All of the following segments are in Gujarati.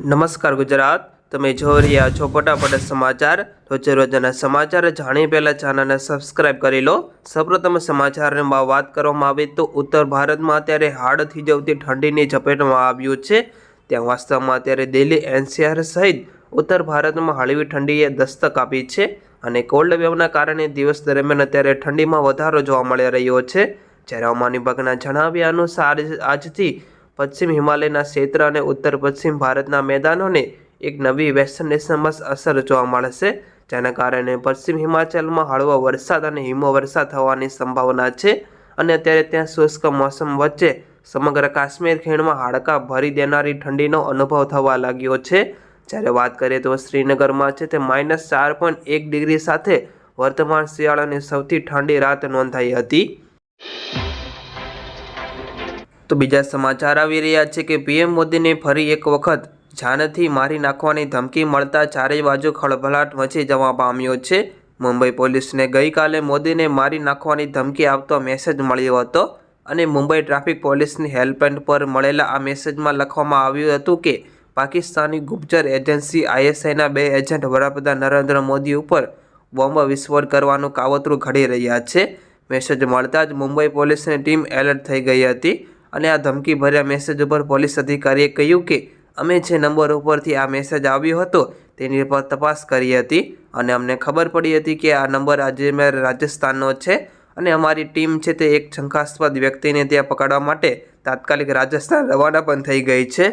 નમસ્કાર ગુજરાત, તમે જોઈ રહ્યા છો ફટાફટ સમાચાર. રોજે રોજના સમાચાર જાણી પહેલાં ચેનલને સબસ્ક્રાઇબ કરી લો. સૌપ્રથમ સમાચારમાં વાત કરવામાં આવે તો ઉત્તર ભારતમાં અત્યારે હાડ થઈ જવતી ઠંડીની ઝપેટમાં આવ્યું છે. ત્યાં વાસ્તવમાં અત્યારે દિલ્હી એનસીઆર સહિત ઉત્તર ભારતમાં હળવી ઠંડીએ દસ્તક આપી છે અને કોલ્ડ વેવના કારણે દિવસ દરમિયાન અત્યારે ઠંડીમાં વધારો જોવા મળી રહ્યો છે. જ્યારે હવામાન વિભાગના જણાવ્યા અનુસાર આજ- આજથી પશ્ચિમ હિમાલયના ક્ષેત્ર અને ઉત્તર પશ્ચિમ ભારતના મેદાનોને એક નવી વેસ્ટર્ન ડિસ્ટર્બન્સ અસર જોવા મળશે. જેના કારણે પશ્ચિમ હિમાચલમાં હળવો વરસાદ અને હિમવર્ષા થવાની સંભાવના છે અને અત્યારે ત્યાં શુષ્ક મોસમ વચ્ચે સમગ્ર કાશ્મીર ખીણમાં હાડકાં ભરી દેનારી ઠંડીનો અનુભવ થવા લાગ્યો છે. જ્યારે વાત કરીએ તો શ્રીનગરમાં છે તે માઇનસ ચાર પોઈન્ટ એક ડિગ્રી સાથે વર્તમાન શિયાળાની સૌથી ઠંડી રાત નોંધાઈ હતી. તો બીજા સમાચાર આવી રહ્યા છે કે પીએમ મોદીને ફરી એક વખત જાનથી મારી નાખવાની ધમકી મળતા ચારેય બાજુ ખળભળાટ મચી જવા પામ્યો છે. મુંબઈ પોલીસને ગઈકાલે મોદીને મારી નાખવાની ધમકી આપતો મેસેજ મળ્યો હતો અને મુંબઈ ટ્રાફિક પોલીસની હેલ્પલાઇન પર મળેલા આ મેસેજમાં લખવામાં આવ્યું હતું કે પાકિસ્તાની ગુપ્તચર એજન્સી આઈએસઆઈના બે એજન્ટ વડાપ્રધાન નરેન્દ્ર મોદી ઉપર બોમ્બ વિસ્ફોટ કરવાનું કાવતરું ઘડી રહ્યા છે. મેસેજ મળતા જ મુંબઈ પોલીસની ટીમ એલર્ટ થઈ ગઈ હતી. અને આ ધમકી ભર્યા મેસેજ ઉપર પોલીસ અધિકારીએ કહ્યું કે, અમે જે નંબર ઉપરથી આ મેસેજ આવ્યો હતો, તેની પર તપાસ કરી હતી અને અમને ખબર પડી હતી કે આ નંબર અજમેર રાજસ્થાનનો છે અને અમારી ટીમ છે તે એક શંકાસ્પદ વ્યક્તિને ત્યાં પકડવા માટે તાત્કાલિક રાજસ્થાન રવાના પણ થઈ ગઈ છે.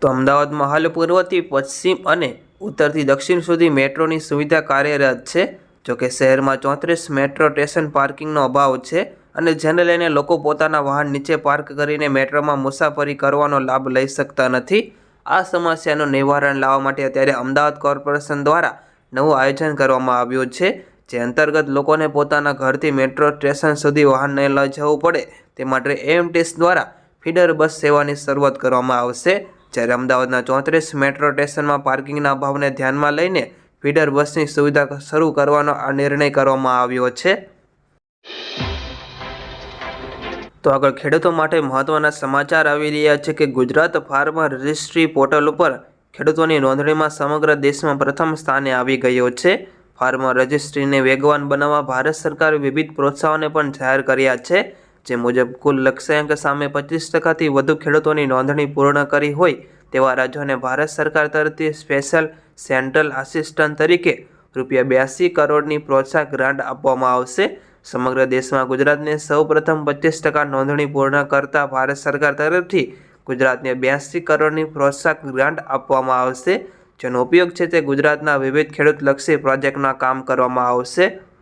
તો અમદાવાદમાં હાલ પૂર્વથી પશ્ચિમ અને ઉત્તરથી દક્ષિણ સુધી મેટ્રોની સુવિધા કાર્યરત છે, જોકે શહેરમાં ચોત્રીસ મેટ્રો સ્ટેશન પાર્કિંગનો અભાવ છે અને જેને લઈને લોકો પોતાના વાહન નીચે પાર્ક કરીને મેટ્રોમાં મુસાફરી કરવાનો લાભ લઈ શકતા નથી. આ સમસ્યાનું નિવારણ લાવવા માટે અત્યારે અમદાવાદ કોર્પોરેશન દ્વારા નવું આયોજન કરવામાં આવ્યું છે, જે અંતર્ગત લોકોને પોતાના ઘરથી મેટ્રો સ્ટેશન સુધી વાહન નહીં લઈ જવું પડે. તે માટે એમટીએસ દ્વારા ફીડર બસ સેવાની શરૂઆત કરવામાં આવશે. જ્યારે અમદાવાદના ચોત્રીસ મેટ્રો સ્ટેશનમાં પાર્કિંગના અભાવને ધ્યાનમાં લઈને ફીડર બસની સુવિધા શરૂ કરવાનો આ નિર્ણય કરવામાં આવ્યો છે. તો આગળ ખેડૂતો માટે મહત્વના સમાચાર આવી રહ્યા છે કે ગુજરાત ફાર્મર રજિસ્ટ્રી પોર્ટલ ઉપર ખેડૂતોની નોંધણીમાં સમગ્ર દેશમાં પ્રથમ સ્થાને આવી ગયો છે. ફાર્મર રજિસ્ટ્રીને વેગવાન બનાવવા ભારત સરકારે વિવિધ પ્રોત્સાહનો પણ જાહેર કર્યા છે. જે મુજબ કુલ લક્ષ્યાંક સામે પચીસ ટકાથી વધુ ખેડૂતોની નોંધણી પૂર્ણ કરી હોય તેવા રાજ્યોને ભારત સરકાર તરફથી સ્પેશિયલ સેન્ટ્રલ આસિસ્ટન્ટ તરીકે રૂપિયા બ્યાસી કરોડની પ્રોત્સાહક ગ્રાન્ટ આપવામાં આવશે. સમગ્ર દેશમાં ગુજરાતને સૌ પ્રથમ પચીસ ટકા નોંધણી પૂર્ણ કરતા ભારત સરકાર તરફથી ગુજરાતને બ્યાસી કરોડની પ્રોત્સાહક ગ્રાન્ટ આપવામાં આવશે, જેનો ઉપયોગ છે તે ગુજરાતના વિવિધ ખેડૂતલક્ષી પ્રોજેક્ટના કામ કરવામાં આવશે.